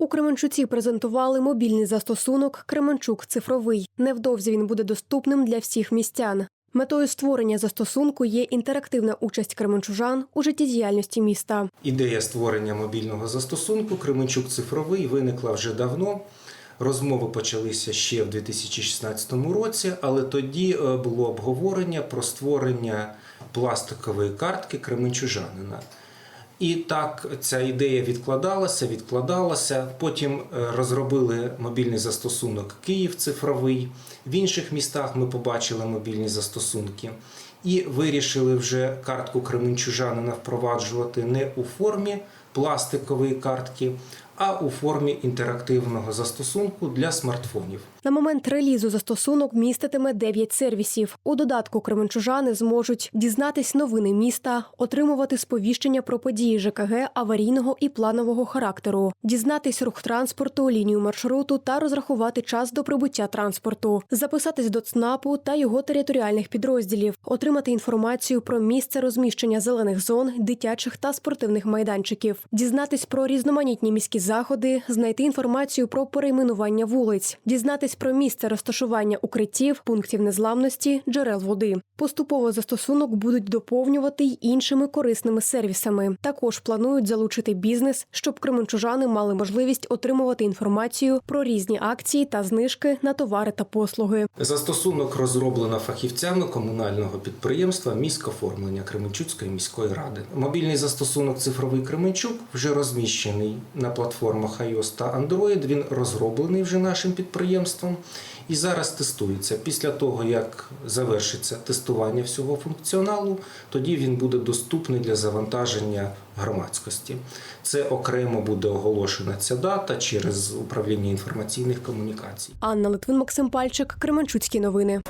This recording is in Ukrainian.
У Кременчуці презентували мобільний застосунок Кременчук цифровий. Невдовзі він буде доступним для всіх містян. Метою створення застосунку є інтерактивна участь кременчужан у життєдіяльності міста. Ідея створення мобільного застосунку Кременчук цифровий виникла вже давно. Розмови почалися ще в 2016 році, але тоді е, було обговорення про створення пластикової картки Кременчужанина. І так ця ідея відкладалася, відкладалася. Потім е, розробили мобільний застосунок Київ цифровий. В інших містах ми побачили мобільні застосунки і вирішили вже картку Кременчужанина впроваджувати не у формі пластикової картки, а у формі інтерактивного застосунку для смартфонів. На момент релізу застосунок міститиме 9 сервісів. У додатку кременчужани зможуть дізнатись новини міста, отримувати сповіщення про події ЖКГ аварійного і планового характеру, дізнатись рух транспорту, лінію маршруту та розрахувати час до прибуття транспорту, записатись до ЦНАПу та його територіальних підрозділів, отримати інформацію про місце розміщення зелених зон, дитячих та спортивних майданчиків, дізнатись про різноманітні міські заходи, знайти інформацію про перейменування вулиць, дізнатись про місце розташування укриттів, пунктів незламності, джерел води. Поступово застосунок будуть доповнювати й іншими корисними сервісами. Також планують залучити бізнес, щоб кременчужани мали можливість отримувати інформацію про різні акції та знижки на товари та послуги. Застосунок розроблено фахівцями комунального підприємства міськоформлення Кременчуцької міської ради. Мобільний застосунок цифровий Кременчук вже розміщений на платформах iOS та Android. Він розроблений вже нашим підприємством і зараз тестується. Після того, як завершиться тестування всього функціоналу, тоді він буде доступний для завантаження громадськості. Це окремо буде оголошена ця дата через управління інформаційних комунікацій. Анна Литвин, Максим Пальчик, Кременчуцькі новини.